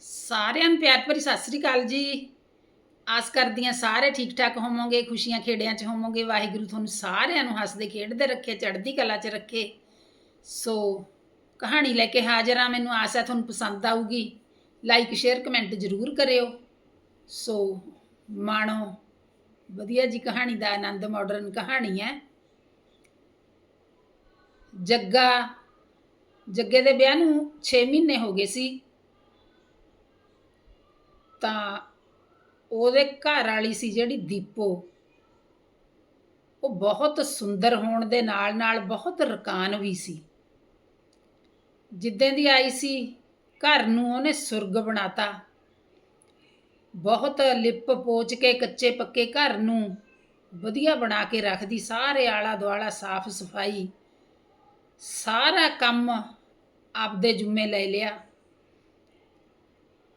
ਸਾਰਿਆਂ ਨੂੰ ਪਿਆਰ ਭਰੀ ਸਤਿ ਸ੍ਰੀ ਅਕਾਲ ਜੀ। ਆਸ ਕਰਦੀ ਹਾਂ ਸਾਰੇ ਠੀਕ ਠਾਕ ਹੋਵੋਗੇ, ਖੁਸ਼ੀਆਂ ਖੇੜਿਆਂ 'ਚ ਹੋਵੋਗੇ। ਵਾਹਿਗੁਰੂ ਤੁਹਾਨੂੰ ਸਾਰਿਆਂ ਨੂੰ ਹੱਸਦੇ ਖੇਡਦੇ ਰੱਖੇ, ਚੜ੍ਹਦੀ ਕਲਾ 'ਚ ਰੱਖੇ। ਸੋ ਕਹਾਣੀ ਲੈ ਕੇ ਹਾਜ਼ਰ ਹਾਂ। ਮੈਨੂੰ ਆਸ ਹੈ ਤੁਹਾਨੂੰ ਪਸੰਦ ਆਊਗੀ। ਲਾਈਕ, ਸ਼ੇਅਰ, ਕਮੈਂਟ ਜ਼ਰੂਰ ਕਰਿਓ। ਸੋ ਮਾਣੋ, ਵਧੀਆ ਜੀ ਕਹਾਣੀ ਦਾ ਆਨੰਦ ਮਾਡਰਨ ਕਹਾਣੀ ਹੈ। ਜੱਗਾ, ਜੱਗੇ ਦੇ ਵਿਆਹ ਨੂੰ 6 ਮਹੀਨੇ ਹੋ ਗਏ ਸੀ। ਤਾਂ ਉਹਦੇ ਘਰ ਵਾਲੀ ਸੀ ਜਿਹੜੀ ਦੀਪੋ। ਉਹ ਬਹੁਤ ਸੁੰਦਰ ਹੋਣ ਦੇ ਨਾਲ ਨਾਲ ਬਹੁਤ ਰਕਾਨ ਵੀ ਸੀ। ਜਿੱਦਾਂ ਦੀ ਆਈ ਸੀ, ਘਰ ਨੂੰ ਉਹਨੇ ਸੁਰਗ ਬਣਾਤਾ। ਬਹੁਤ ਲਿਪ ਪੋਚ ਕੇ, ਕੱਚੇ ਪੱਕੇ ਘਰ ਨੂੰ ਵਧੀਆ ਬਣਾ ਕੇ ਰੱਖਦੀ, ਸਾਰੇ ਆਲਾ ਦੁਆਲਾ ਸਾਫ਼ ਸਫ਼ਾਈ, ਸਾਰਾ ਕੰਮ ਆਪਦੇ ਜੁੰਮੇ ਲੈ ਲਿਆ।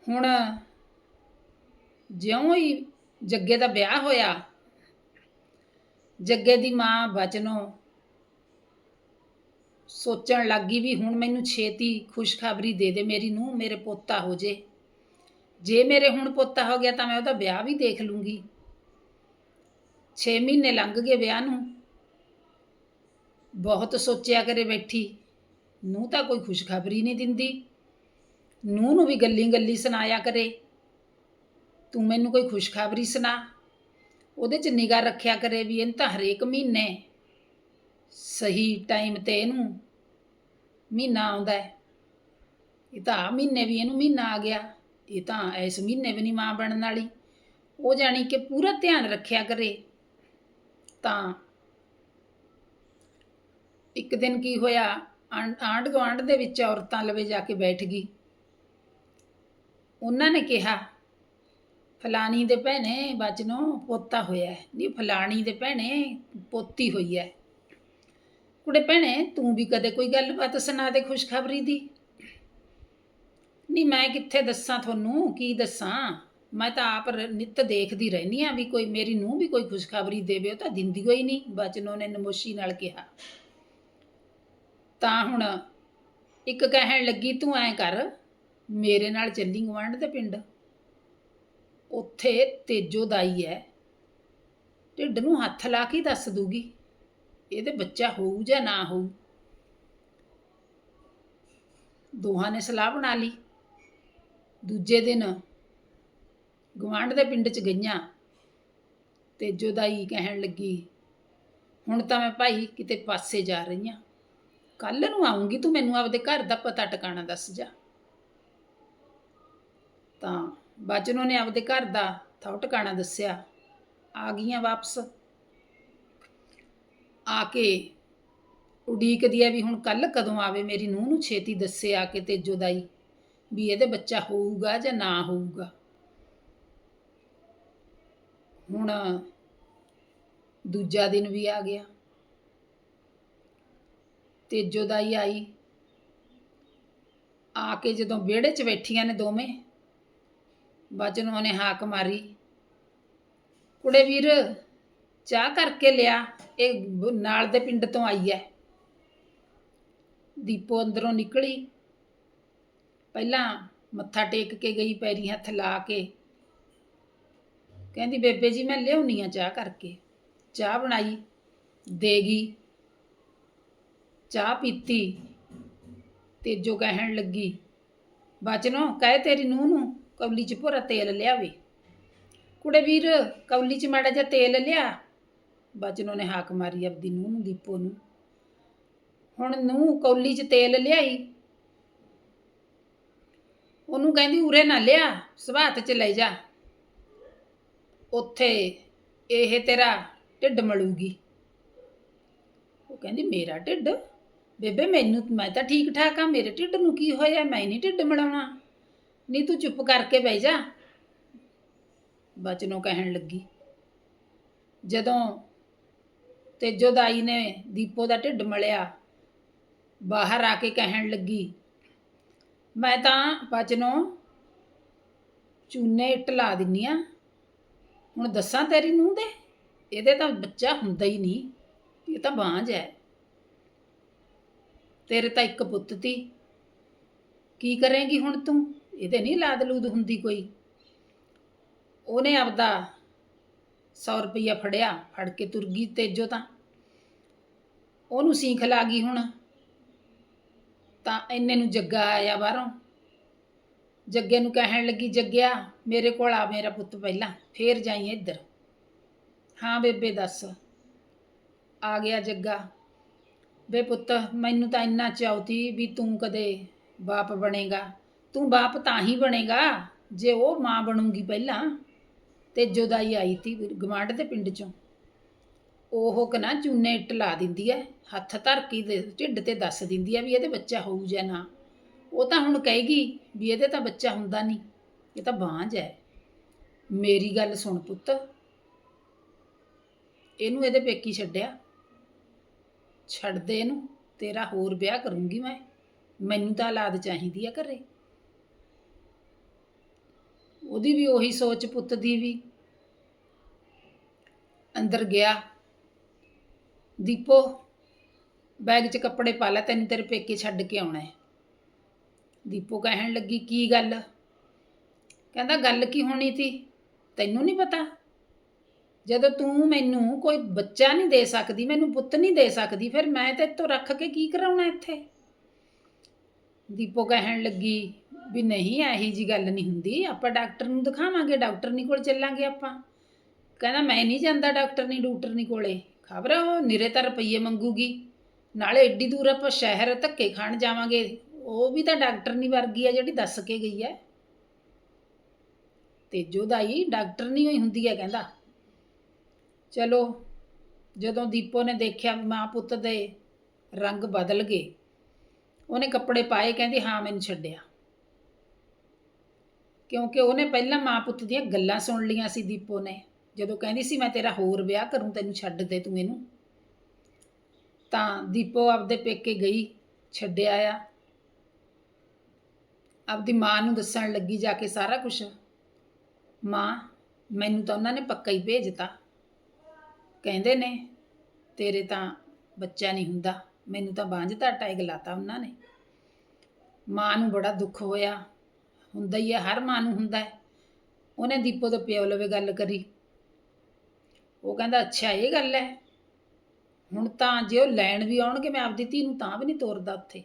ਹੁਣ ਜਿਉਂ ਹੀ ਜੱਗੇ ਦਾ ਵਿਆਹ ਹੋਇਆ, ਜੱਗੇ ਦੀ ਮਾਂ ਬਚਨੋਂ ਸੋਚਣ ਲੱਗੀ ਵੀ ਹੁਣ ਮੈਨੂੰ ਛੇਤੀ ਖੁਸ਼ਖਬਰੀ ਦੇ ਦੇ, ਮੇਰੀ ਨੂੰ ਮੇਰੇ ਪੋਤਾ ਹੋ ਜੇ। ਜੇ ਮੇਰੇ ਹੁਣ ਪੋਤਾ ਹੋ ਗਿਆ ਤਾਂ ਮੈਂ ਉਹਦਾ ਵਿਆਹ ਵੀ ਦੇਖ ਲੂੰਗੀ। 6 ਮਹੀਨੇ ਲੰਘ ਗਏ ਵਿਆਹ ਨੂੰ। ਬਹੁਤ ਸੋਚਿਆ ਕਰੇ ਬੈਠੀ ਨੂੰ ਤਾਂ ਕੋਈ ਖੁਸ਼ਖਬਰੀ ਨਹੀਂ ਦਿੰਦੀ। ਨੂੰ ਨੂੰ ਵੀ ਗੱਲੀ ਗੱਲੀ ਸੁਣਾਇਆ ਕਰੇ। ਤੂੰ ਮੈਨੂੰ ਕੋਈ ਖੁਸ਼ਖਬਰੀ ਸੁਣਾ। ਉਹਦੇ 'ਚ ਨਿਗਾਹ ਰੱਖਿਆ ਕਰੇ ਵੀ ਇਹਨੂੰ ਤਾਂ ਹਰੇਕ ਮਹੀਨੇ ਸਹੀ ਟਾਈਮ ਤੇ ਇਹਨੂੰ ਮਹੀਨਾ ਆਉਂਦਾ ਹੈ। ਇਹ ਤਾਂ ਆਹ ਮਹੀਨੇ ਵੀ ਇਹਨੂੰ ਮਹੀਨਾ ਆ ਗਿਆ। ਇਹ ਤਾਂ ਇਸ ਮਹੀਨੇ ਵੀ ਨਹੀਂ ਮਾਂ ਬਣਨ ਵਾਲੀ। ਉਹ ਜਾਣੀ ਕਿ ਪੂਰਾ ਧਿਆਨ ਰੱਖਿਆ ਕਰੇ। ਤਾਂ ਇੱਕ ਦਿਨ ਕੀ ਹੋਇਆ ਆਂਢ ਗੁਆਂਢ ਦੇ ਵਿੱਚ ਔਰਤਾਂ ਲਵੇ ਜਾ ਕੇ ਬੈਠ ਗਈ। ਉਹਨਾਂ ਨੇ ਕਿਹਾ ਫਲਾਣੀ ਦੇ ਭੈਣੇ ਬਚਨੋਂ ਪੋਤਾ ਹੋਇਆ ਨਹੀਂ ਫਲਾਣੀ ਦੇ ਭੈਣੇ, ਪੋਤੀ ਹੋਈ ਹੈ। ਕੁੜੇ ਭੈਣੇ, ਤੂੰ ਵੀ ਕਦੇ ਕੋਈ ਗੱਲਬਾਤ ਸੁਣਾ ਦੇ ਖੁਸ਼ਖਬਰੀ ਦੀ? ਨਹੀਂ ਮੈਂ ਕਿੱਥੇ ਦੱਸਾਂ ਤੁਹਾਨੂੰ? ਕੀ ਦੱਸਾਂ? ਮੈਂ ਤਾਂ ਆਪ ਰ- ਨਿੱਤ ਦੇਖਦੀ ਰਹਿੰਦੀ ਆ ਵੀ ਕੋਈ ਮੇਰੀ ਨੂੰ ਵੀ ਕੋਈ ਖੁਸ਼ਖਬਰੀ ਦੇਵੇ, ਉਹ ਤਾਂ ਦਿੰਦੀ ਹੋਈ ਨਹੀਂ ਬਚਨੋਂ ਨੇ ਨਮੋਸ਼ੀ ਨਾਲ ਕਿਹਾ। ਤਾਂ ਹੁਣ ਇੱਕ ਕਹਿਣ ਲੱਗੀ, ਤੂੰ ਐਂ ਕਰ, ਮੇਰੇ ਨਾਲ ਚੱਲੀ ਗਵਾਂਢ ਦੇ ਪਿੰਡ? ਉੱਥੇ ਤੇਜੋ ਦਾਈ ਹੈ। ਢਿੱਡ ਨੂੰ ਹੱਥ ਲਾ ਕੇ ਦੱਸ ਦੂਗੀ ਇਹਦੇ ਬੱਚਾ ਹੋਊ ਜਾਂ ਨਾ ਹੋਊ। ਦੋਹਾਂ ਨੇ ਸਲਾਹ ਬਣਾ ਲਈ। ਦੂਜੇ ਦਿਨ ਗਵਾਂਢ ਦੇ ਪਿੰਡ 'ਚ ਗਈਆਂ। ਤੇਜੋ ਦਾਈ ਕਹਿਣ ਲੱਗੀ, ਹੁਣ ਤਾਂ ਮੈਂ ਭਾਈ ਕਿਤੇ ਪਾਸੇ ਜਾ ਰਹੀ ਹਾਂ ਕੱਲ ਨੂੰ ਆਉਂਗੀ ਤੂੰ ਮੈਨੂੰ ਆਪਦੇ ਘਰ ਦਾ ਪਤਾ ਟਿਕਾਣਾ ਦੱਸ ਜਾ। ਤਾਂ ਬਚਨੋਂ ਨੇ ਆਪਦੇ ਘਰ ਦਾ ਥਾਂ ਟਿਕਾਣਾ ਦੱਸਿਆ। ਆ ਗਈਆਂ ਵਾਪਸ। ਆ ਕੇ ਉਡੀਕਦੀ ਹੈ ਵੀ ਹੁਣ ਕੱਲ ਕਦੋਂ ਆਵੇ ਮੇਰੀ ਨੂੰਹ ਨੂੰ ਛੇਤੀ ਦੱਸੇ ਆ ਕੇ ਤੇਜੋ ਦਾਈ ਵੀ ਇਹਦੇ ਬੱਚਾ ਹੋਊਗਾ ਜਾਂ ਨਾ ਹੋਊਗਾ। ਹੁਣ ਦੂਜਾ ਦਿਨ ਵੀ ਆ ਗਿਆ। ਤੇਜੋ ਦਾਈ ਆਈ। ਆ ਕੇ ਜਦੋਂ ਵਿਹੜੇ 'ਚ ਬੈਠੀਆਂ ਨੇ ਦੋਵੇਂ ਬਚ ਨੂੰ ਉਹਨੇ ਹਾਕ ਮਾਰੀ। ਕੁੜੇ ਵੀਰ, ਚਾਹ ਕਰਕੇ ਲਿਆ, ਇਹ ਨਾਲ ਦੇ ਪਿੰਡ ਤੋਂ ਆਈ ਹੈ ਦੀਪੋ ਅੰਦਰੋਂ ਨਿਕਲੀ। ਪਹਿਲਾਂ ਮੱਥਾ ਟੇਕ ਕੇ ਗਈ, ਪੈਰੀ ਹੱਥ ਲਾ ਕੇ। ਕਹਿੰਦੀ, ਬੇਬੇ ਜੀ, ਮੈਂ ਲਿਆਉਣੀ ਆ ਚਾਹ ਕਰਕੇ। ਚਾਹ ਬਣਾਈ ਦੇਗੀ ਚਾਹ ਪੀਤੀ ਤੇ ਕਹਿਣ ਲੱਗੀ, ਬਚਨੋ, ਕਹੇ ਤੇਰੀ ਨੂੰਹ ਨੂੰ। ਕੌਲੀ 'ਚ ਭੋਰਾ ਤੇਲ ਲਿਆਵੇ। ਕੁੜੇ ਵੀਰ, ਕੌਲੀ 'ਚ ਮਾੜਾ ਜਿਹਾ ਤੇਲ ਲਿਆ। ਬਚਨੋ ਨੇ ਹਾਕ ਮਾਰੀ ਆਪਦੀ ਨੂੰਹ ਨੂੰ, ਦੀਪੋ ਨੂੰ। ਹੁਣ ਨੂੰਹ ਕੌਲੀ 'ਚ ਤੇਲ ਲਿਆਈ। ਉਹਨੂੰ ਕਹਿੰਦੀ, ਉਰੇ ਨਾ ਲਿਆ, ਸਵਾਤ 'ਚ ਲੈ ਜਾ। ਉੱਥੇ ਇਹ ਤੇਰਾ ਢਿੱਡ ਮਲੂਗੀ। ਉਹ ਕਹਿੰਦੀ, ਮੇਰਾ ਢਿੱਡ? ਬੇਬੇ, ਮੈਨੂੰ, ਮੈਂ ਤਾਂ ਠੀਕ ਠਾਕ ਆ, ਮੇਰੇ ਢਿੱਡ ਨੂੰ ਕੀ ਹੋਇਆ? ਮੈਂ ਨਹੀਂ ਢਿੱਡ ਮਿਲਾਉਣਾ। ਨਹੀਂ ਤੂੰ ਚੁੱਪ ਕਰਕੇ ਬਹਿ ਜਾ। ਬਚਨੋਂ ਕਹਿਣ ਲੱਗੀ। ਜਦੋਂ ਤੇਜੋ ਦਾਈ ਨੇ ਦੀਪੋ ਦਾ ਢਿੱਡ ਮਲਿਆ, ਬਾਹਰ ਆ ਕੇ ਕਹਿਣ ਲੱਗੀ, ਮੈਂ ਤਾਂ ਬਚਨੋਂ ਚੂਨੇ ਇੱਟ ਲਾ ਦਿੰਨੀ ਆ। ਹੁਣ ਦੱਸਾਂ ਤੇਰੀ ਨੂੰ ਦੇ? ਇਹਦੇ ਤਾਂ ਬੱਚਾ ਹੁੰਦਾ ਹੀ ਨਹੀਂ। ਇਹ ਤਾਂ ਬਾਂਝ ਹੈ ਤੇਰੇ ਤਾਂ ਇੱਕ ਪੁੱਤ ਤੀ। ਕੀ ਕਰੇਂਗੀ ਹੁਣ ਤੂੰ? ਇਹਦੇ ਨਹੀਂ ਲਾਦ ਲੂਦ ਹੁੰਦੀ ਕੋਈ। ਉਹਨੇ ਆਪਦਾ 100 ਰੁਪਈਆ ਫੜਿਆ, ਫੜ ਕੇ ਤੁਰ ਗਈ ਤੇਜੋ ਤਾਂ। ਉਹਨੂੰ ਸੀਖ ਲਾ ਗਈ ਹੁਣ। ਤਾਂ ਇੰਨੇ ਨੂੰ ਜੱਗਾ ਆਇਆ ਬਾਹਰੋਂ। ਜੱਗੇ ਨੂੰ ਕਹਿਣ ਲੱਗੀ, ਜੱਗਿਆ, ਮੇਰੇ ਕੋਲ ਆ ਮੇਰਾ ਪੁੱਤ ਪਹਿਲਾਂ, ਫੇਰ ਜਾਈ ਇੱਧਰ। ਹਾਂ ਬੇਬੇ, ਦੱਸ। ਆ ਗਿਆ ਜੱਗਾ। ਬੇ ਪੁੱਤ, ਮੈਨੂੰ ਤਾਂ ਇੰਨਾ ਚਾਹਤੀ ਵੀ ਤੂੰ ਕਦੇ ਬਾਪ ਬਣੇਗਾ। ਤੂੰ ਬਾਪ ਤਾਂ ਹੀ ਬਣੇਗਾ ਜੇ ਉਹ ਮਾਂ ਬਣੂਗੀ ਪਹਿਲਾਂ। ਤੇ ਜੁਦਾਈ ਆਈ ਤੀ ਗਵਾਂਢ ਦੇ ਪਿੰਡ ਚੋਂ। ਉਹ ਕਨਾ ਚੂਨੇ ਇੱਟ ਲਾ ਦਿੰਦੀ ਐ, ਹੱਥ ਧਰ ਕੇ ਦੇ ਢਿੱਡ ਤੇ ਦੱਸ ਦਿੰਦੀ ਐ ਵੀ ਇਹਦੇ ਬੱਚਾ ਹੋਊ ਜਾਂ ਨਾ। ਉਹ ਤਾਂ ਹੁਣ ਕਹੇਗੀ ਵੀ ਇਹਦੇ ਤਾਂ ਬੱਚਾ ਹੁੰਦਾ ਨਹੀਂ ਇਹ ਤਾਂ ਬਾਂਝ ਐ। ਮੇਰੀ ਗੱਲ ਸੁਣ ਪੁੱਤ, ਇਹਨੂੰ ਇਹਦੇ ਪੇਕੀ ਛੱਡਿਆ। ਛੱਡ ਦੇ ਇਹਨੂੰ, ਤੇਰਾ ਹੋਰ ਵਿਆਹ ਕਰੂੰਗੀ ਮੈਂ। ਮੈਨੂੰ ਤਾਂ ਔਲਾਦ ਚਾਹੀਦੀ ਆ ਘਰੇ। ਉਹਦੀ ਵੀ ਉਹੀ ਸੋਚ ਪੁੱਤ ਦੀ ਵੀ। ਅੰਦਰ ਗਿਆ। ਦੀਪੋ ਬੈਗ 'ਚ ਕੱਪੜੇ ਪਾ ਲੈ, ਤੈਨੂੰ ਤੇਰੇ ਪੇਕੇ ਛੱਡ ਕੇ ਆਉਣਾ ਹੈ। ਦੀਪੋ ਕਹਿਣ ਲੱਗੀ, ਕੀ ਗੱਲ? ਕਹਿੰਦਾ, ਗੱਲ ਕੀ ਹੋਣੀ ਸੀ? ਤੈਨੂੰ ਨਹੀਂ ਪਤਾ? ਜਦੋਂ ਤੂੰ ਮੈਨੂੰ ਕੋਈ ਬੱਚਾ ਨਹੀਂ ਦੇ ਸਕਦੀ, ਮੈਨੂੰ ਪੁੱਤ ਨਹੀਂ ਦੇ ਸਕਦੀ, ਫਿਰ ਮੈਂ ਤੇ ਤੋਂ ਰੱਖ ਕੇ ਕੀ ਕਰਾਉਣਾ ਇੱਥੇ? ਦੀਪੋ ਕਹਿਣ ਲੱਗੀ ਵੀ ਨਹੀਂ, ਇਹੀ ਜੀ ਗੱਲ ਨਹੀਂ ਹੁੰਦੀ। ਆਪਾਂ ਡਾਕਟਰ ਨੂੰ ਦਿਖਾਵਾਂਗੇ, ਡਾਕਟਰ ਨਹੀਂ ਕੋਲ ਚੱਲਾਂਗੇ ਆਪਾਂ। ਕਹਿੰਦਾ, ਮੈਂ ਨਹੀਂ ਜਾਂਦਾ ਡਾਕਟਰ ਨਹੀਂ ਡਾਕਟਰ ਨਹੀਂ ਕੋਲੇ। ਖਬਰ ਉਹ, ਨਿਰੇ ਤਾਂ ਰੁਪਈਏ ਮੰਗੂਗੀ। ਨਾਲੇ ਏਡੀ ਦੂਰ ਆਪਾਂ ਸ਼ਹਿਰ ਧੱਕੇ ਖਾਣ ਜਾਵਾਂਗੇ। ਉਹ ਵੀ ਤਾਂ ਡਾਕਟਰ ਨਹੀਂ ਵਰਗੀ ਆ ਜਿਹੜੀ ਦੱਸ ਕੇ ਗਈ ਹੈ ਤੇ ਜੋਦਾਈ ਡਾਕਟਰ ਨਹੀਂ ਹੋਈ ਹੁੰਦੀ ਹੈ ਕਹਿੰਦਾ। ਚਲੋ, ਜਦੋਂ ਦੀਪੋ ਨੇ ਦੇਖਿਆ ਮਾਂ ਪੁੱਤ ਦੇ ਰੰਗ ਬਦਲ ਗਏ, ਉਹਨੇ ਕੱਪੜੇ ਪਾਏ, ਕਹਿੰਦੀ, ਹਾਂ, ਮੈਨੂੰ ਛੱਡਿਆ। ਕਿਉਂਕਿ ਉਹਨੇ ਪਹਿਲਾਂ ਮਾਂ ਪੁੱਤ ਦੀਆਂ ਗੱਲਾਂ ਸੁਣ ਲੀਆਂ ਸੀ ਦੀਪੋ ਨੇ। ਜਦੋਂ ਕਹਿੰਦੀ ਸੀ, ਮੈਂ ਤੇਰਾ ਹੋਰ ਵਿਆਹ ਕਰੂੰ, ਤੈਨੂੰ ਛੱਡ ਦੇ ਤੂੰ ਇਹਨੂੰ। ਤਾਂ ਦੀਪੋ ਆਪਦੇ ਪੇਕੇ ਗਈ, ਛੱਡਿਆ ਆ। ਆਪਦੀ ਮਾਂ ਨੂੰ ਦੱਸਣ ਲੱਗੀ ਜਾ ਕੇ ਸਾਰਾ ਕੁਝ ਮਾਂ, ਮੈਨੂੰ ਤਾਂ ਉਹਨਾਂ ਨੇ ਪੱਕਾ ਹੀ ਭੇਜਤਾ। ਕਹਿੰਦੇ ਨੇ, ਤੇਰੇ ਤਾਂ ਬੱਚਾ ਨਹੀਂ ਹੁੰਦਾ। ਮੈਨੂੰ ਤਾਂ ਬਾਂਝ ਦਾ ਟੈਗ ਲਾਤਾ ਉਹਨਾਂ ਨੇ। ਮਾਂ ਨੂੰ ਬੜਾ ਦੁੱਖ ਹੋਇਆ। ਹੁੰਦਾ ਹੀ ਹੈ ਹਰ ਮਾਂ ਨੂੰ ਹੁੰਦਾ ਹੈ। ਉਹਨੇ ਦੀਪੋ ਦੇ ਪਿਓ ਲਵੇ ਗੱਲ ਕਰੀ। ਉਹ ਕਹਿੰਦਾ, ਅੱਛਾ, ਇਹ ਗੱਲ ਹੈ। ਹੁਣ ਤਾਂ ਜੇ ਉਹ ਲੈਣ ਵੀ ਆਉਣਗੇ, ਮੈਂ ਆਪਦੀ ਧੀ ਨੂੰ ਤਾਂ ਵੀ ਨਹੀਂ ਤੋਰਦਾ ਉੱਥੇ।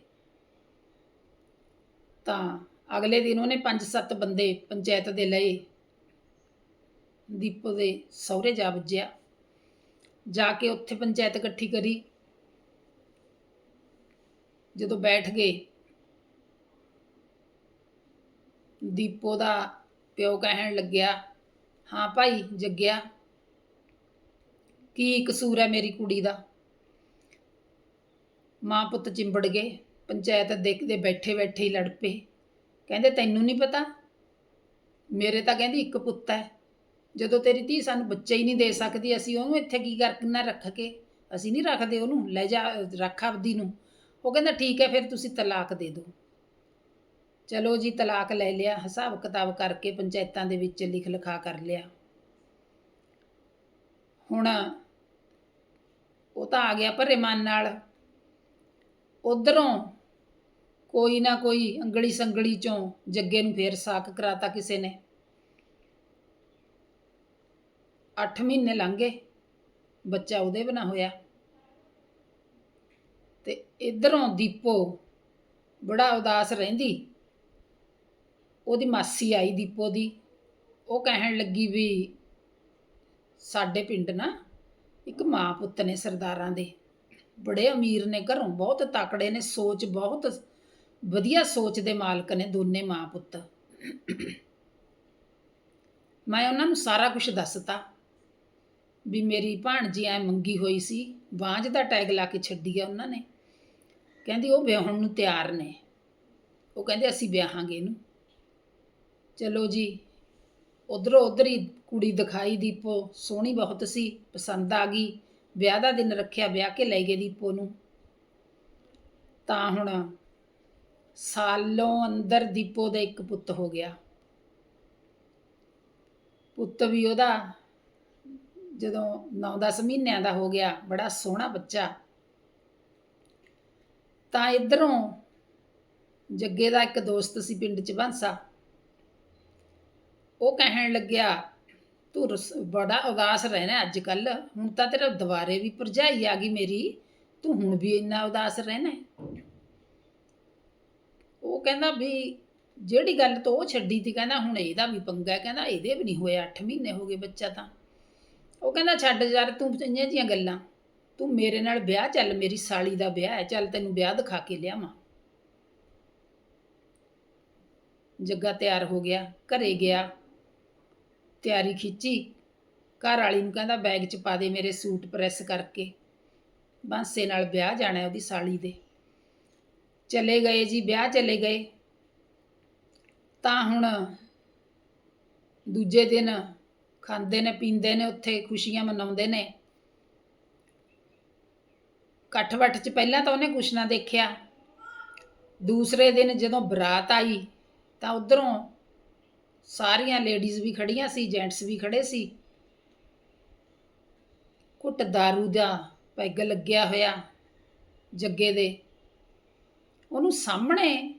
ਤਾਂ ਅਗਲੇ ਦਿਨ ਉਹਨੇ ਪੰਜ ਸੱਤ ਬੰਦੇ ਪੰਚਾਇਤ ਦੇ ਲਏ। ਦੀਪੋ ਦੇ ਸਹੁਰੇ ਜਾ ਵੱਜਿਆ। ਜਾ ਕੇ ਉੱਥੇ ਪੰਚਾਇਤ ਇਕੱਠੀ ਕਰੀ। ਜਦੋਂ ਬੈਠ ਗਏ ਦੀਪੋ ਦਾ ਪਿਓ ਕਹਿਣ ਲੱਗਿਆ, ਹਾਂ ਭਾਈ, ਜੱਗਿਆ, ਕੀ ਕਸੂਰ ਹੈ ਮੇਰੀ ਕੁੜੀ ਦਾ? ਮਾਂ ਪੁੱਤ ਚਿੰਬੜ ਗਏ, ਪੰਚਾਇਤ ਦੇਖਦੇ ਬੈਠੇ ਬੈਠੇ ਹੀ ਲੜ ਪਏ। ਕਹਿੰਦੇ, ਤੈਨੂੰ ਨਹੀਂ ਪਤਾ? ਮੇਰੇ ਤਾਂ ਕਹਿੰਦੀ ਇੱਕ ਪੁੱਤ ਹੈ। ਜਦੋਂ ਤੇਰੀ ਧੀ ਸਾਨੂੰ ਬੱਚਾ ਹੀ ਨਹੀਂ ਦੇ ਸਕਦੀ, ਅਸੀਂ ਉਹਨੂੰ ਇੱਥੇ ਕੀ ਕਰਨਾ ਰੱਖ ਕੇ? ਅਸੀਂ ਨਹੀਂ ਰੱਖਦੇ ਉਹਨੂੰ, ਲੈ ਜਾ, ਰੱਖ ਆਪਦੀ ਨੂੰ। ਉਹ ਕਹਿੰਦਾ, ਠੀਕ ਹੈ, ਫਿਰ ਤੁਸੀਂ ਤਲਾਕ ਦੇ ਦਿਓ। ਚਲੋ ਜੀ, ਤਲਾਕ ਲੈ ਲਿਆ, ਹਿਸਾਬ ਕਿਤਾਬ ਕਰਕੇ ਪੰਚਾਇਤਾਂ ਦੇ ਵਿੱਚ ਲਿਖ ਲਿਖਾ ਕਰ ਲਿਆ। ਹੁਣ ਉਹ ਤਾਂ ਆ ਗਿਆ ਭਰੇ ਮਨ ਨਾਲ। ਉਧਰੋਂ ਕੋਈ ਨਾ ਕੋਈ ਅੰਗਲੀ ਸੰਗਲੀ ਚੋਂ ਜੱਗੇ ਨੂੰ ਫੇਰ ਸਾਕ ਕਰਾਤਾ ਕਿਸੇ ਨੇ। 8 ਮਹੀਨੇ ਲੰਘ ਗਏ, ਬੱਚਾ ਉਹਦੇ ਬਣਾ ਹੋਇਆ। ਤੇ ਇਧਰੋਂ ਦੀਪੋ ਬੜਾ ਉਦਾਸ ਰਹਿੰਦੀ। ਉਹਦੀ ਮਾਸੀ ਆਈ ਦੀਪੋ ਦੀ, ਉਹ ਕਹਿਣ ਲੱਗੀ ਵੀ ਸਾਡੇ ਪਿੰਡ ਨਾ ਇੱਕ ਮਾਂ ਪੁੱਤ ਨੇ ਸਰਦਾਰਾਂ ਦੇ, ਬੜੇ ਅਮੀਰ ਨੇ ਘਰੋਂ, ਬਹੁਤ ਤਕੜੇ ਨੇ, ਸੋਚ ਬਹੁਤ ਵਧੀਆ ਸੋਚ ਦੇ ਮਾਲਕ ਨੇ ਦੋਨੇ ਮਾਂ ਪੁੱਤ। ਮੈਂ ਉਹਨਾਂ ਨੂੰ ਸਾਰਾ ਕੁਝ ਦੱਸਤਾ ਵੀ ਮੇਰੀ ਭਾਣਜੀ ਐ ਮੰਗੀ ਹੋਈ ਸੀ ਬਾਂਝ ਦਾ ਟੈਗ ਲਾ ਕੇ ਛੱਡੀ ਆ ਉਹਨਾਂ ਨੇ। ਕਹਿੰਦੀ ਉਹ ਵਿਆਹਣ ਨੂੰ ਤਿਆਰ ਨੇ। ਉਹ ਕਹਿੰਦੇ ਅਸੀਂ ਵਿਆਹਾਂਗੇ ਇਹਨੂੰ। ਚਲੋ ਜੀ, ਉਧਰੋਂ ਉਧਰ ਹੀ ਕੁੜੀ ਦਿਖਾਈ ਦੀਪੋ, ਸੋਹਣੀ ਬਹੁਤ ਸੀ, ਪਸੰਦ ਆ ਗਈ। ਵਿਆਹ ਦਾ ਦਿਨ ਰੱਖਿਆ ਵਿਆਹ ਕੇ ਲੈ ਗਏ ਦੀਪੋ ਨੂੰ। ਤਾਂ ਹੁਣ ਸਾਲੋਂ ਅੰਦਰ ਦੀਪੋ ਦਾ ਇੱਕ ਪੁੱਤ ਹੋ ਗਿਆ। ਪੁੱਤ ਵੀ ਉਹਦਾ ਜਦੋਂ 9-10 ਮਹੀਨਿਆਂ ਦਾ ਹੋ ਗਿਆ, ਬੜਾ ਸੋਹਣਾ ਬੱਚਾ। ਤਾਂ ਇਧਰੋਂ ਜੱਗੇ ਦਾ ਇੱਕ ਦੋਸਤ ਸੀ ਪਿੰਡ 'ਚ, ਬੰਸਾ। ਉਹ ਕਹਿਣ ਲੱਗਿਆ, ਤੂੰ ਰਸ- ਬੜਾ ਉਦਾਸ ਰਹਿਣਾ ਅੱਜ ਕੱਲ ਹੁਣ ਤਾਂ ਤੇਰਾ ਦੁਬਾਰੇ ਵੀ ਭਰਜਾਈ ਆ ਗਈ ਮੇਰੀ। ਤੂੰ ਹੁਣ ਵੀ ਇੰਨਾ ਉਦਾਸ ਰਹਿਣਾ ਉਹ ਕਹਿੰਦਾ ਵੀ ਜਿਹੜੀ ਗੱਲ ਤੋਂ ਉਹ ਛੱਡੀ ਤੀ, ਕਹਿੰਦਾ ਹੁਣ ਇਹਦਾ ਵੀ ਪੰਗਾ ਕਹਿੰਦਾ ਇਹਦੇ ਵੀ ਨਹੀਂ ਹੋਇਆ 8 ਮਹੀਨੇ ਹੋ ਗਏ ਬੱਚਾ ਤਾਂ। ਉਹ ਕਹਿੰਦਾ ਛੱਡ ਯਾਰ ਤੂੰ ਇੰਨੀਆਂ ਜੀਆਂ ਗੱਲਾਂ। ਤੂੰ ਮੇਰੇ ਨਾਲ ਵਿਆਹ ਚੱਲ, ਮੇਰੀ ਸਾਲੀ ਦਾ ਵਿਆਹ ਹੈ। ਚੱਲ ਤੈਨੂੰ ਵਿਆਹ ਦਿਖਾ ਕੇ ਲਿਆਵਾਂ। ਜੱਗਾ ਤਿਆਰ ਹੋ ਗਿਆ, ਘਰੇ ਗਿਆ। ਤਿਆਰੀ ਖਿੱਚੀ। ਘਰ ਵਾਲੀ ਨੂੰ ਕਹਿੰਦਾ, ਬੈਗ 'ਚ ਪਾ ਦੇ ਮੇਰੇ ਸੂਟ ਪ੍ਰੈਸ ਕਰਕੇ। ਬਾਂਸੇ ਨਾਲ ਵਿਆਹ ਜਾਣਾ ਉਹਦੀ ਸਾਲੀ ਦੇ। ਚਲੇ ਗਏ ਜੀ, ਵਿਆਹ ਚਲੇ ਗਏ। ਤਾਂ ਹੁਣ ਦੂਜੇ ਦਿਨ ਖਾਂਦੇ ਨੇ, ਪੀਂਦੇ ਨੇ, ਉੱਥੇ ਖੁਸ਼ੀਆਂ ਮਨਾਉਂਦੇ ਨੇ। ਇਕੱਠ ਵੱਠ 'ਚ ਪਹਿਲਾਂ ਤਾਂ ਉਹਨੇ ਕੁਛ ਨਾ ਦੇਖਿਆ। ਦੂਸਰੇ ਦਿਨ ਜਦੋਂ ਬਰਾਤ ਆਈ, ਤਾਂ ਉਧਰੋਂ ਸਾਰੀਆਂ ਲੇਡੀਜ਼ ਵੀ ਖੜੀਆਂ ਸੀ ਜੈਂਟਸ ਵੀ ਖੜੇ ਸੀ। ਘੁੱਟ दारू ਦਾ ਪੈਗ ਲੱਗਿਆ ਹੋਇਆ ਜੱਗੇ ਦੇ। ਉਹਨੂੰ ਸਾਹਮਣੇ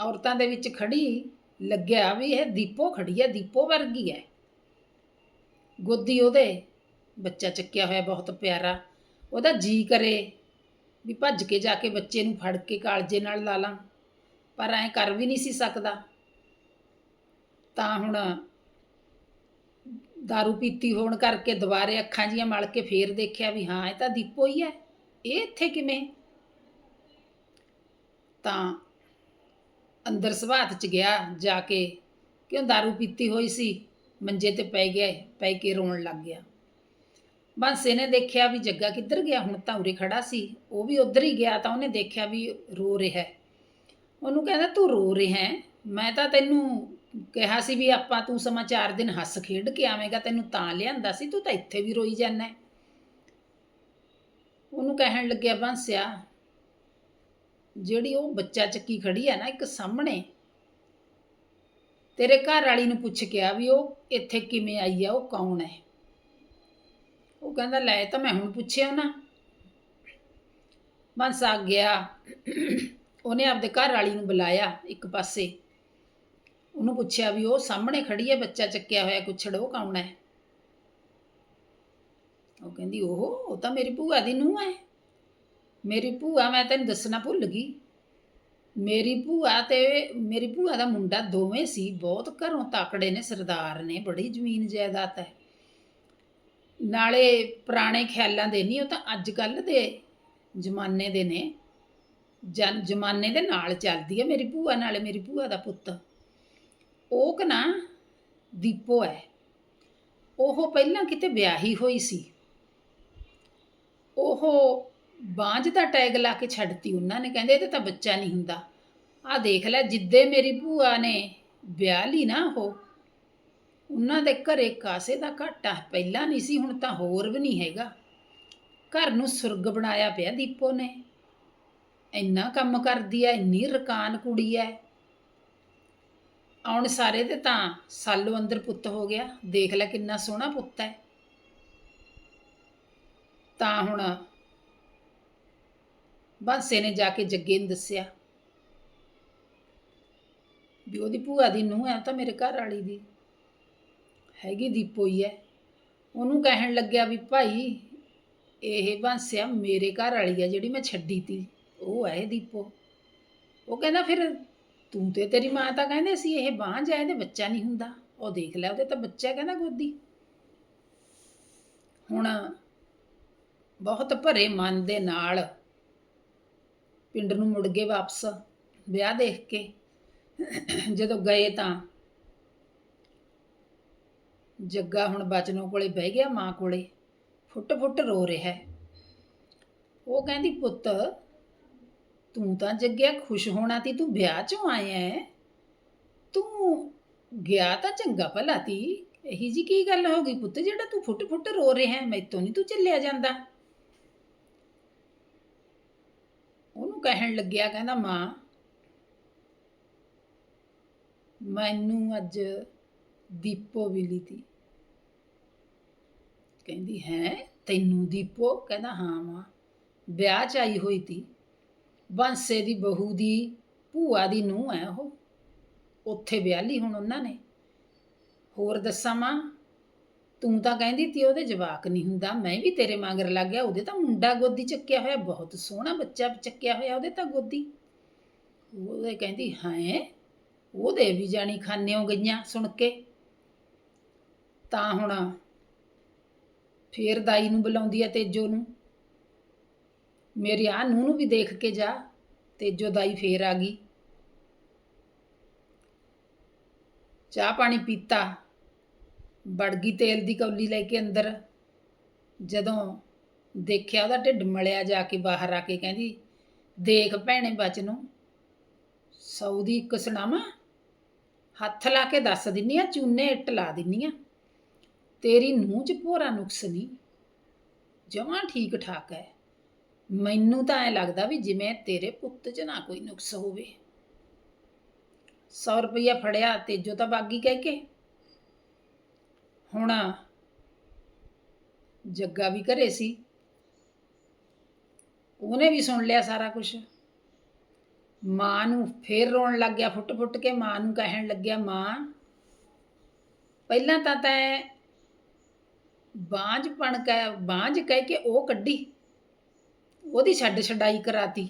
ਔਰਤਾਂ ਦੇ ਵਿੱਚ ਖੜੀ ਲੱਗਿਆ ਵੀ ਇਹ ਦੀਪੋ ਖੜੀ ਹੈ, ਦੀਪੋ ਵਰਗੀ ਹੈ। ਗੋਦੀ ਉਹਦੇ ਬੱਚਾ ਚੱਕਿਆ ਹੋਇਆ ਬਹੁਤ ਪਿਆਰਾ। ਉਹਦਾ ਜੀ ਕਰੇ ਵੀ ਭੱਜ ਕੇ ਜਾ ਕੇ ਬੱਚੇ ਨੂੰ ਫੜ ਕੇ ਕਾਲਜੇ ਨਾਲ ਲਾ ਲਾਂ। ਪਰ ਐ ਕਰ ਵੀ ਨਹੀਂ ਸੀ ਸਕਦਾ। ਤਾਂ ਹੁਣ दारू ਪੀਤੀ ਹੋਣ ਕਰਕੇ ਦੁਬਾਰੇ ਅੱਖਾਂ ਜੀਆਂ ਮਲ ਕੇ ਫੇਰ ਦੇਖਿਆ ਵੀ ਹਾਂ ਇਹ ਤਾਂ ਦੀਪੋ ਹੀ ਹੈ ਇਹ ਇੱਥੇ ਕਿਵੇਂ ਤਾਂ ਅੰਦਰ ਸਵਾਤ ਚ ਗਿਆ ਜਾ ਕੇ ਕਿਉਂ दारू ਪੀਤੀ ਹੋਈ ਸੀ ਮੰਜੇ ਤੇ ਪੈ ਗਿਆ ਪੈ ਕੇ ਰੋਣ ਲੱਗ ਗਿਆ ਬਾਂਸੇ ਨੇ ਦੇਖਿਆ ਵੀ ਜੱਗਾ ਕਿੱਧਰ ਗਿਆ ਹੁਣ ਤਾਂ ਉਰੇ ਖੜਾ ਸੀ ਉਹ ਵੀ ਉਧਰ ਹੀ ਗਿਆ ਤਾਂ ਉਹਨੇ ਦੇਖਿਆ ਵੀ ਰੋ ਰਿਹਾ ਹੈ ਉਹਨੂੰ ਕਹਿੰਦਾ ਤੂੰ ਰੋ ਰਿਹਾ ਹੈ ਮੈਂ ਤਾਂ ਤੈਨੂੰ ਕਿਹਾ ਸੀ ਵੀ ਆਪਾਂ ਤੂੰ ਸਮਾਂ ਚਾਰ ਦਿਨ ਹੱਸ ਖੇਡ ਕੇ ਆਵੇਂਗਾ, ਤੈਨੂੰ ਤਾਂ ਲਿਆਂਦਾ ਸੀ, ਤੂੰ ਤਾਂ ਇੱਥੇ ਵੀ ਰੋਈ ਜਾਂਦਾ ਉਹਨੂੰ ਕਹਿਣ ਲੱਗਿਆ, ਬਾਂਸਿਆ, ਜਿਹੜੀ ਉਹ ਬੱਚਾ ਚੱਕੀ ਖੜੀ ਹੈ ਨਾ ਇੱਕ ਸਾਹਮਣੇ, ਤੇਰੇ ਘਰ ਵਾਲੀ ਨੂੰ ਪੁੱਛ ਕੇ ਆ ਵੀ ਉਹ ਇੱਥੇ ਕਿਵੇਂ ਆਈ ਆ, ਉਹ ਕੌਣ ਹੈ? ਉਹ ਕਹਿੰਦਾ, ਲੈ ਤਾਂ ਮੈਂ ਹੁਣ ਪੁੱਛਿਆ ਨਾ। ਬੰਸ ਆ ਗਿਆ, ਉਹਨੇ ਆਪਦੇ ਘਰ ਵਾਲੀ ਨੂੰ ਬੁਲਾਇਆ ਇੱਕ ਪਾਸੇ। ਉਹਨੂੰ ਪੁੱਛਿਆ ਵੀ ਉਹ ਸਾਹਮਣੇ ਖੜੀ ਹੈ, ਬੱਚਾ ਚੱਕਿਆ ਹੋਇਆ ਕੁਛੜ ਉਹ ਕੌਣ ਹੈ? ਉਹ ਕਹਿੰਦੀ ਉਹ ਉਹ ਤਾਂ ਮੇਰੀ ਭੂਆ ਦੀ ਨੂੰਹ ਹੈ। ਮੇਰੀ ਭੂਆ, ਮੈਂ ਤੈਨੂੰ ਦੱਸਣਾ ਭੁੱਲ ਗਈ। ਮੇਰੀ ਭੂਆ ਤੇ, ਮੇਰੀ ਭੂਆ ਦਾ ਮੁੰਡਾ ਦੋਵੇਂ ਸੀ, ਬਹੁਤ ਘਰੋਂ ਤਾਕੜੇ ਨੇ, ਸਰਦਾਰ ਨੇ, ਬੜੀ ਜ਼ਮੀਨ ਜਾਇਦਾਦ ਹੈ। ਨਾਲੇ ਪੁਰਾਣੇ ਖਿਆਲਾਂ ਦੇ ਨਹੀਂ ਉਹ ਤਾਂ ਅੱਜ ਕੱਲ ਦੇ ਜ਼ਮਾਨੇ ਦੇ ਨੇ। ਜਨ, ਜ਼ਮਾਨੇ ਦੇ ਨਾਲ ਚੱਲਦੀ ਹੈ ਮੇਰੀ ਭੂਆ, ਨਾਲੇ ਮੇਰੀ ਭੂਆ ਦਾ ਪੁੱਤ। ਉਹ ਕਿ ਨਾ ਦੀਪੋ ਹੈ ਉਹ ਪਹਿਲਾਂ ਕਿਤੇ ਵਿਆਹੀ ਹੋਈ ਸੀ। ਉਹ ਬਾਂਝ ਦਾ ਟੈਗ ਲਾ ਕੇ ਛੱਡਤੀ ਉਹਨਾਂ ਨੇ, ਕਹਿੰਦੇ ਇਹਦੇ ਤਾਂ ਬੱਚਾ ਨਹੀਂ ਹੁੰਦਾ। ਆਹ ਦੇਖ ਲੈ, ਜਿੱਦੇ ਮੇਰੀ ਭੂਆ ਨੇ ਵਿਆਹ ਲਈ ਨਾ ਉਹ, ਉਹਨਾਂ ਦੇ ਘਰੇ ਕਾਸੇ ਦਾ ਘਾਟਾ ਪਹਿਲਾਂ ਨਹੀਂ ਸੀ, ਹੁਣ ਤਾਂ ਹੋਰ ਵੀ ਨਹੀਂ ਹੈਗਾ। ਘਰ ਨੂੰ ਸੁਰਗ ਬਣਾਇਆ ਪਿਆ ਦੀਪੋ ਨੇ। ਇੰਨਾ ਕੰਮ ਕਰਦੀ ਐ, ਇੰਨੀ ਰਕਾਨ ਕੁੜੀ ਐ। ਆਉਣ ਸਾਰੇ ਤੇ ਤਾਂ ਸਾਲੋ ਅੰਦਰ ਪੁੱਤ ਹੋ ਗਿਆ। ਦੇਖ ਲੈ ਕਿੰਨਾ ਸੋਹਣਾ ਪੁੱਤ ਹੈ। ਤਾਂ ਹੁਣ ਬਾਂਸੇ ਨੇ ਜਾ ਕੇ ਜੱਗੇ ਨੂੰ ਦੱਸਿਆ ਵੀ ਉਹਦੀ ਭੂਆ ਦੀ ਨੂੰਹ ਹੈ ਤਾਂ ਮੇਰੇ ਘਰ ਵਾਲੀ ਦੀ। ਹੈਗੀ ਦੀਪੋ ਹੀ ਹੈ। ਉਹਨੂੰ ਕਹਿਣ ਲੱਗਿਆ ਵੀ ਭਾਈ ਇਹ ਬਾਂਸਿਆ ਮੇਰੇ ਘਰ ਵਾਲੀ ਹੈ ਜਿਹੜੀ ਮੈਂ ਛੱਡੀ ਤੀ। ਉਹ ਹੈ ਇਹ ਦੀਪੋ। ਉਹ ਕਹਿੰਦਾ ਫਿਰ ਤੂੰ ਤੇ ਤੇਰੀ ਮਾਂ ਤਾਂ ਕਹਿੰਦੇ ਸੀ, ਇਹ ਬਾਂਝ ਹੈ ਇਹਦੇ ਬੱਚਾ ਨਹੀਂ ਹੁੰਦਾ। ਉਹ ਦੇਖ ਲੈ, ਉਹਦੇ ਤਾਂ ਬੱਚਾ ਕਹਿੰਦਾ ਗੋਦੀ। ਹੁਣ ਬਹੁਤ ਭਰੇ ਮਨ ਦੇ ਨਾਲ ਪਿੰਡ ਨੂੰ ਮੁੜ ਗਏ ਵਾਪਸ, ਵਿਆਹ ਦੇਖ ਕੇ। ਜਦੋਂ ਗਏ ਤਾਂ ਜੱਗਾ ਹੁਣ ਬਚਨੋ ਕੋਲੇ ਬਹਿ ਗਿਆ ਮਾਂ ਕੋਲੇ। ਫੁੱਟ ਫੁੱਟ ਰੋ ਰਿਹਾ ਉਹ ਕਹਿੰਦੀ, ਪੁੱਤ ਤੂੰ ਤਾਂ ਜੱਗਿਆ ਖੁਸ਼ ਹੋਣਾ ਤੀ, ਤੂੰ ਵਿਆਹ ਚੋਂ ਆਇਆ ਹੈ। ਤੂੰ ਗਿਆ ਤਾਂ ਚੰਗਾ ਭਲਾ ਤੀ। ਇਹੀ ਜੀ ਕੀ ਗੱਲ ਹੋ ਗਈ ਪੁੱਤ, ਜਿਹੜਾ ਤੂੰ ਫੁੱਟ ਫੁੱਟ ਰੋ ਰਿਹਾ ਹੈ, ਮੈਥੋਂ ਨਹੀਂ ਤੂੰ ਚੱਲਿਆ ਜਾਂਦਾ। ਉਹਨੂੰ ਕਹਿਣ ਲੱਗਿਆ, ਕਹਿੰਦਾ, ਮਾਂ, ਮੈਨੂੰ ਅੱਜ ਦੀਪੋ ਮਿਲੀ ਤੀ। ਕਹਿੰਦੀ, ਹੈ, ਤੈਨੂੰ ਦੀਪੋ? ਕਹਿੰਦਾ, ਹਾਂ, ਮਾਂ, ਵਿਆਹ ਚ ਆਈ ਹੋਈ ਤੀ। ਬਾਂਸੇ ਦੀ ਬਹੂ ਦੀ ਭੂਆ ਦੀ ਨੂੰਹ ਹੈ ਉਹ। ਉੱਥੇ ਵਿਆਹ ਲਈ ਹੁਣ ਉਹਨਾਂ ਨੇ। ਹੋਰ ਦੱਸਾਂ ਮਾਂ, ਤੂੰ ਤਾਂ ਕਹਿੰਦੀ ਤੀ ਉਹਦੇ ਜਵਾਕ ਨਹੀਂ ਹੁੰਦਾ, ਮੈਂ ਵੀ ਤੇਰੇ ਮਗਰ ਲੱਗ ਗਿਆ, ਉਹਦੇ ਤਾਂ ਮੁੰਡਾ ਗੋਦੀ ਚੱਕਿਆ ਹੋਇਆ, ਬਹੁਤ ਸੋਹਣਾ ਬੱਚਾ ਚੱਕਿਆ ਹੋਇਆ ਉਹਦੇ ਤਾਂ ਗੋਦੀ। ਉਹਦੇ ਕਹਿੰਦੀ, ਹੈ? ਉਹਦੇ ਵੀ ਜਾਣੀ ਖਾਨਿਓ ਗਈਆਂ ਸੁਣ ਕੇ। ਤਾਂ ਹੁਣ ਫੇਰ ਦਾਈ ਨੂੰ ਬੁਲਾਉਂਦੀ ਆ ਤੇਜੋ ਨੂੰ। ਮੇਰੀ ਆ ਨੂੰ ਨੂੰ ਵੀ ਦੇਖ ਕੇ ਜਾ ਤੇਜੋ ਦਾਈ ਫੇਰ ਆ ਗਈ। ਚਾਹ ਪਾਣੀ ਪੀਤਾ। ਵੜ ਗਈ ਤੇਲ ਦੀ ਕੌਲੀ ਲੈ ਕੇ ਅੰਦਰ। ਜਦੋਂ ਦੇਖਿਆ ਉਹਦਾ ਢਿੱਡ ਮਲਿਆ ਜਾ ਕੇ ਬਾਹਰ ਆ ਕੇ ਕਹਿੰਦੀ, ਦੇਖ ਭੈਣੇ ਬਚਨੋਂ ਸੌ ਦੀ ਇੱਕ ਸੁਣਾਵਾਂ ਹੱਥ ਲਾ ਕੇ ਦੱਸ ਦਿੰਨੀ ਆ, ਚੂਨੇ ਇੱਟ ਲਾ ਦਿੰਨੀ ਆ। ਤੇਰੀ ਨੂੰਹ ਚ ਭੋਰਾ ਨੁਕਸ ਨਹੀਂ ਜਮਾਂ ਠੀਕ ਠਾਕ ਹੈ ਮੈਨੂੰ ਤਾਂ ਐ ਲੱਗਦਾ ਵੀ ਜਿਵੇਂ ਤੇਰੇ ਪੁੱਤ 'ਚ ਨਾ ਕੋਈ ਨੁਕਸ ਹੋਵੇ। 100 ਰੁਪਈਆ ਫੜਿਆ, ਤੇਜੋ ਤਾਂ ਬਾਗੀ ਕਹਿ ਕੇ। ਹੁਣ ਜੱਗਾ ਵੀ ਘਰੇ ਸੀ। ਉਹਨੇ ਵੀ ਸੁਣ ਲਿਆ ਸਾਰਾ ਕੁਝ ਮਾਂ ਨੂੰ ਫੇਰ ਰੋਣ ਲੱਗ ਗਿਆ ਫੁੱਟ ਫੁੱਟ ਕੇ ਮਾਂ ਨੂੰ ਕਹਿਣ ਲੱਗਿਆ, ਮਾਂ, ਪਹਿਲਾਂ ਤਾਂ ਤੈਂ ਬਾਂਝ ਪਣ ਕਹਿ, ਬਾਂਝ ਕਹਿ ਕੇ ਉਹ ਕੱਢੀ। ਉਹਦੀ ਛੱਡ ਛਡਾਈ ਕਰਾਤੀ।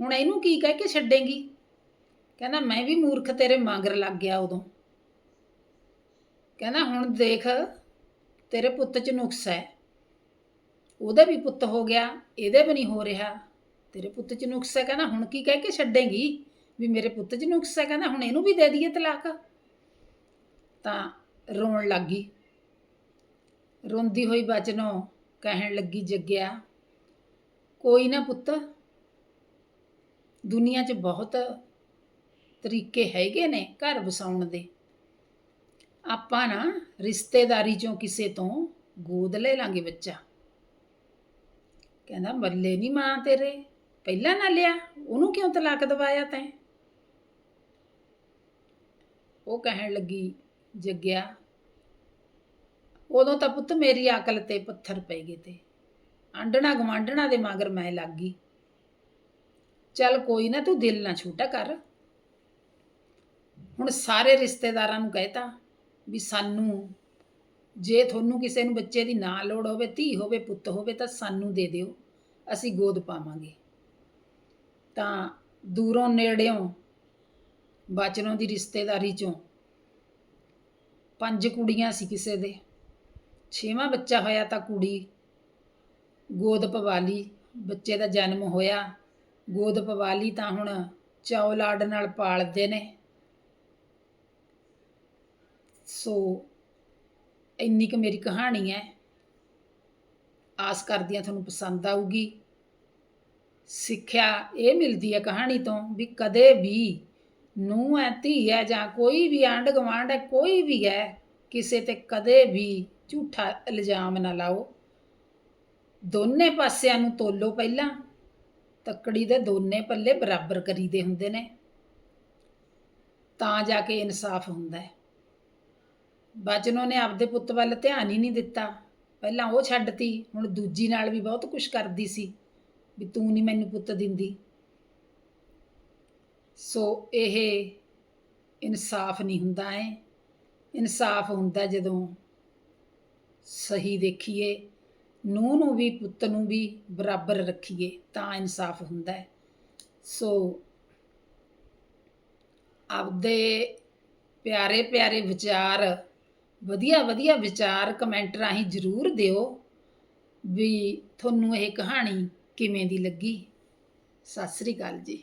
ਹੁਣ ਇਹਨੂੰ ਕੀ ਕਹਿ ਕੇ ਛੱਡੇਗੀ? ਕਹਿੰਦਾ, ਮੈਂ ਵੀ ਮੂਰਖ ਤੇਰੇ ਮਗਰ ਲੱਗ ਗਿਆ ਉਦੋਂ। ਕਹਿੰਦਾ, ਹੁਣ ਦੇਖ, ਤੇਰੇ ਪੁੱਤ 'ਚ ਨੁਕਸ ਹੈ। ਉਹਦਾ ਵੀ ਪੁੱਤ ਹੋ ਗਿਆ, ਇਹਦੇ ਵੀ ਨਹੀਂ ਹੋ ਰਿਹਾ। ਤੇਰੇ ਪੁੱਤ 'ਚ ਨੁਕਸ ਹੈ। ਕਹਿੰਦਾ, ਹੁਣ ਕੀ ਕਹਿ ਕੇ ਛੱਡੇਗੀ? ਵੀ ਮੇਰੇ ਪੁੱਤ 'ਚ ਨੁਕਸ ਹੈ। ਕਹਿੰਦਾ, ਹੁਣ ਇਹਨੂੰ ਵੀ ਦੇ ਦਈਏ ਤਲਾਕ। ਤਾਂ ਰੋਣ ਲੱਗੀ ਰੋਂਦੀ ਹੋਈ ਬਚਨੋ ਕਹਿਣ ਲੱਗੀ, ਜੱਗਿਆ ਕੋਈ ਨਾ ਪੁੱਤ। ਦੁਨੀਆ 'ਚ ਬਹੁਤ ਤਰੀਕੇ ਹੈਗੇ ਨੇ ਘਰ ਵਸਾਉਣ ਦੇ। ਆਪਾਂ ਨਾ ਰਿਸ਼ਤੇਦਾਰੀ ਚੋਂ ਕਿਸੇ ਤੋਂ ਗੋਦ ਲੈ ਲਾਂਗੇ ਬੱਚਾ। ਕਹਿੰਦਾ ਬੱਲੇ ਨਹੀਂ ਮਾਂ ਤੇਰੇ, ਪਹਿਲਾਂ ਨਾ ਲਿਆ, ਉਹਨੂੰ ਕਿਉਂ ਤਲਾਕ ਦਵਾਇਆ ਤੈਂ? ਉਹ ਕਹਿਣ ਲੱਗੀ, ਜੱਗਿਆ, ਉਦੋਂ ਤਾਂ ਪੁੱਤ ਮੇਰੀ ਅਕਲ ਤੇ ਪੱਥਰ ਪੈ ਗਏ ਤੇ। ਆਂਡਣਾ ਗਵਾਂਡਣਾ ਦੇ ਮਗਰ ਮੈਂ ਲੱਗ ਗਈ। ਚੱਲ ਕੋਈ ਨਾ ਤੂੰ ਦਿਲ ਨਾ ਛੋਟਾ ਕਰ। ਹੁਣ ਸਾਰੇ ਰਿਸ਼ਤੇਦਾਰਾਂ ਨੂੰ ਕਹਿਤਾ ਵੀ ਸਾਨੂੰ ਜੇ ਤੁਹਾਨੂੰ ਕਿਸੇ ਨੂੰ ਬੱਚੇ ਦੀ ਨਾ ਲੋੜ ਹੋਵੇ, ਧੀ ਹੋਵੇ, ਪੁੱਤ ਹੋਵੇ ਤਾਂ ਸਾਨੂੰ ਦੇ ਦਿਓ, ਅਸੀਂ ਗੋਦ ਪਾਵਾਂਗੇ। ਤਾਂ ਦੂਰੋਂ ਨੇੜਿਓਂ, ਬਚਨੋਂ ਦੀ ਰਿਸ਼ਤੇਦਾਰੀ ਚੋਂ ਪੰਜ ਕੁੜੀਆਂ ਸੀ ਕਿਸੇ ਦੇ। ਛੇਵਾਂ ਬੱਚਾ ਹੋਇਆ ਤਾਂ ਕੁੜੀ ਗੋਦ ਪਵਾਲੀ, ਬੱਚੇ ਦਾ ਜਨਮ ਹੋਇਆ। ਗੋਦ ਪਵਾਲੀ ਤਾਂ ਹੁਣ ਚਾਉ ਲਾਡ ਨਾਲ ਪਾਲਦੇ ਨੇ। ਸੋ ਇੰਨੀ ਕੁ ਮੇਰੀ ਕਹਾਣੀ ਹੈ। ਆਸ ਕਰਦੀ ਹਾਂ ਤੁਹਾਨੂੰ ਪਸੰਦ ਆਊਗੀ। ਸਿੱਖਿਆ ਇਹ ਮਿਲਦੀ ਹੈ ਕਹਾਣੀ ਤੋਂ ਵੀ ਕਦੇ ਵੀ ਨੂੰ ਹੈ, ਧੀ ਹੈ ਜਾਂ ਕੋਈ ਵੀ ਆਂਢ ਗੁਆਂਢ ਹੈ, ਕੋਈ ਵੀ ਹੈ, ਕਿਸੇ ਤੇ ਕਦੇ ਵੀ ਝੂਠਾ ਇਲਜ਼ਾਮ ਨਾ ਲਾਓ। ਦੋਨੇ ਪਾਸਿਆਂ ਨੂੰ ਤੋਲੋ ਪਹਿਲਾਂ। ਤੱਕੜੀ ਦੇ ਦੋਨੇ ਪੱਲੇ ਬਰਾਬਰ ਕਰੀਦੇ ਹੁੰਦੇ ਨੇ। ਤਾਂ ਜਾ ਕੇ ਇਨਸਾਫ ਹੁੰਦਾ ਹੈ। ਬਚਨੋਂ ਨੇ ਆਪਦੇ ਪੁੱਤ ਵੱਲ ਧਿਆਨ ਹੀ ਨਹੀਂ ਦਿੱਤਾ। ਪਹਿਲਾਂ ਉਹ ਛੱਡਤੀ ਹੁਣ ਦੂਜੀ ਨਾਲ ਵੀ ਬਹੁਤ ਕੁਝ ਕਰਦੀ ਸੀ, ਵੀ ਤੂੰ ਨਹੀਂ ਮੈਨੂੰ ਪੁੱਤ ਦਿੰਦੀ। ਸੋ ਇਹ ਇਨਸਾਫ ਨਹੀਂ ਹੁੰਦਾ ਹੈ ਇਨਸਾਫ ਹੁੰਦਾ ਜਦੋਂ ਸਹੀ ਦੇਖੀਏ। ਨੂੰਹ ਨੂੰ ਵੀ, ਪੁੱਤ ਨੂੰ ਵੀ ਬਰਾਬਰ ਰੱਖੀਏ ਤਾਂ ਇਨਸਾਫ ਹੁੰਦਾ ਹੈ। ਸੋ ਆਪਦੇ ਪਿਆਰੇ ਪਿਆਰੇ ਵਿਚਾਰ, ਵਧੀਆ ਵਧੀਆ ਵਿਚਾਰ ਕਮੈਂਟ ਰਾਹੀਂ ਜ਼ਰੂਰ ਦਿਓ ਵੀ ਤੁਹਾਨੂੰ ਇਹ ਕਹਾਣੀ ਕਿਵੇਂ ਦੀ ਲੱਗੀ। ਸਤਿ ਸ੍ਰੀ ਅਕਾਲ ਜੀ।